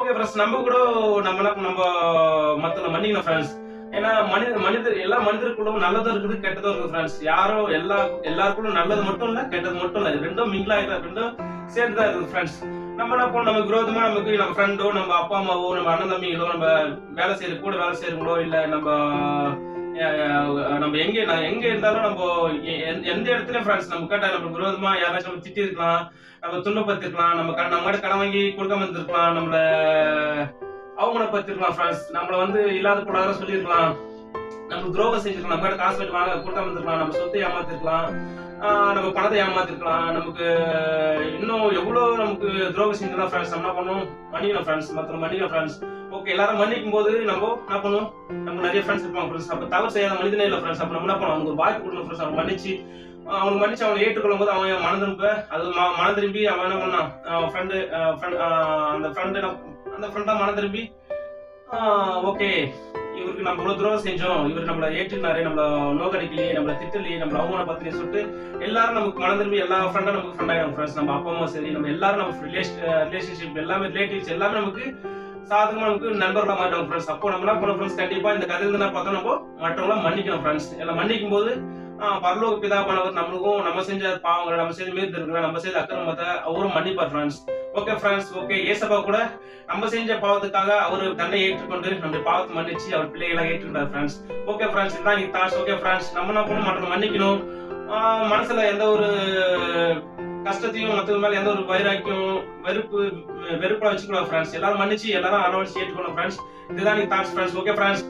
Okay friends நம்ம கூட நம்ம நம்ம மத்தவங்க மன்னிக்கணும் ஃப்ரெண்ட்ஸ் ஏன்னா மனித மனிதர் எல்லா மனிதருக்குள்ளும் நல்லதும் இருக்குது கெட்டதும் இருக்குது ஃப்ரெண்ட்ஸ் யாரும் எல்லா எல்லாருக்குள்ளும் நல்லது மட்டும் இல்ல கெட்டது மட்டும் இல்ல. ரெண்டும் மிங்கில் ஆகிதான் ரெண்டும் சேர்ந்து தான் இருக்குது ஃப்ரெண்ட்ஸ் நம்ம என்ன பண்ணோம் குரோதமா விரோதமா நமக்கு நம்ம ஃப்ரெண்டோ நம்ம அப்பா அம்மாவோ நம்ம அண்ணன் தம்பிகளோ நம்ம வேலை செய்யற கூட வேலை செய்யறவங்களோ இல்ல நம்ம நம்ம எங்க நான் எங்க இருந்தாலும் நம்ம எந்த- எந்த இடத்துலயும் ஃப்ரெண்ட்ஸ் நம்ம கேட்டா நம்ம விரோதமா யாராச்சும் நம்ம திட்டி இருக்கலாம் நம்ம துன்பப்படுத்திருக்கலாம் நம்ம கடன் நம்ம கிட்ட கடன் வாங்கி கொடுக்காம இருந்திருக்கலாம் நம்மள அவமானப்படுத்திருக்கலாம் ஃப்ரெண்ட்ஸ் நம்மள வந்து இல்லாத கூடாத சொல்லியிருக்கலாம். நம்ம துரோகம் செஞ்சிருக்கலாம். நம்ம கிட்ட காசு வாங்க கொடுத்தா வந்திருக்கலாம். நம்ம சொத்தை ஏமாத்திருக்கலாம். ஆஹ் நம்ம பணத்தை ஏமாத்திருக்கலாம். நமக்கு இன்னும் எவ்வளவு நமக்கு துரோகம் செஞ்சிருந்தா ஃப்ரெண்ட்ஸ் நம்ம என்ன பண்ணுவோம்? மன்னிக்கணும் ஃப்ரெண்ட்ஸ் மற்ற மன்னிக்கணும் ஃப்ரெண்ட்ஸ் ஓகே எல்லாரும் மன்னிக்கும் போது நம்ம என்ன பண்ணுவோம்? நம்ம நிறைய ஃப்ரெண்ட்ஸ் இருப்பாங்க ஃப்ரெண்ட்ஸ் அப்ப தவறு செய்யாத மனிதனே இல்லை ஃப்ரெண்ட்ஸ் அப்ப நம்ம என்ன பண்ணுவோம்? அவனுக்கு ஒரு வாய்ப்பு கொடுக்கணும் ஃப்ரெண்ட்ஸ் அவன் மன்னிச்சு ஆஹ் அவனுக்கு மன்னிச்சு அவனை ஏற்றுக்கொள்ளும் போது அவன் மனதிரும்ப அது மன திரும்பி அவன் என்ன பண்ணான்? ஃப்ரெண்டு அந்த ஃப்ரெண்டு அந்த ஃப்ரெண்டா மனம் திரும்பி ஓகே இவருக்கு நம்ம இவ்வளவு துரோகம் செஞ்சோம். இவர் நம்மளை ஏற்றினாரு நம்மள நோக்கடிக்கலையே நம்மள திட்டலையே நம்மள அவமானப்படுத்தலையே சொல்லிட்டு எல்லாரும் நமக்கு மன திரும்பி எல்லா ஃப்ரெண்டும் நமக்கு ஃப்ரெண்ட் ஆகிடும் ஃப்ரெண்ட்ஸ் நம்ம அப்பா அம்மா சரி நம்ம எல்லாரும் நம்ம ரிலேஷன்ஷிப் எல்லாமே ரிலேட்டிவ்ஸ் எல்லாமே நமக்கு சாதகமா நமக்கு நண்பர்களா மாட்டோம் ஃப்ரெண்ட்ஸ் அப்போ நம்ம என்ன பண்ணோம் ஃப்ரெண்ட்ஸ் கண்டிப்பா இந்த கதையில இருந்து பார்த்தோம் நம்ம? மற்றவங்களாம் மன்னிக்கணும் ஃப்ரெண்ட்ஸ் எல்லாம் மன்னிக்கும் போது பரலோக பிதா பண்ணவர் நம்மளுக்கும் நம்ம செஞ்ச பாவங்களை நம்ம செஞ்ச மீது இருக்கிற நம்ம செய்த அக்கிரமத்தை அவரும் மன்னிப்பார் ஃப்ரெண்ட்ஸ் ஓகே ஃப்ரெண்ட்ஸ் ஓகே ஏசப்பா கூட நம்ம செஞ்ச பாவத்துக்காக அவர் தன்னை ஏற்றுக்கொண்டு நம்ம பாவத்தை மன்னிச்சு அவர் பிள்ளைகளாக ஏற்றுக்கிட்டார் ஃப்ரெண்ட்ஸ் ஓகே ஃப்ரெண்ட்ஸ் இதான் நீ தாட்ஸ் ஓகே ஃப்ரெண்ட்ஸ் நம்ம என்ன பண்ணணும்? மற்றவங்க மன்னிக்கணும். ஆஹ் மனசுல எந்த ஒரு கஷ்டத்தையும் மற்றவங்க மேல எந்த ஒரு வைராக்கியம் வெறுப்பு வெறுப்பா வச்சுக்கணும் ஃப்ரெண்ட்ஸ் எல்லாரும் மன்னிச்சு எல்லாரும் அரவணைச்சு ஏற்றுக்கணும் ஃப்ரெண்ட்ஸ் இதுதான் நீ தாட்ஸ் ஃப்ரெண்ட்ஸ் ஓகே ஃப்ரெண்ட்ஸ்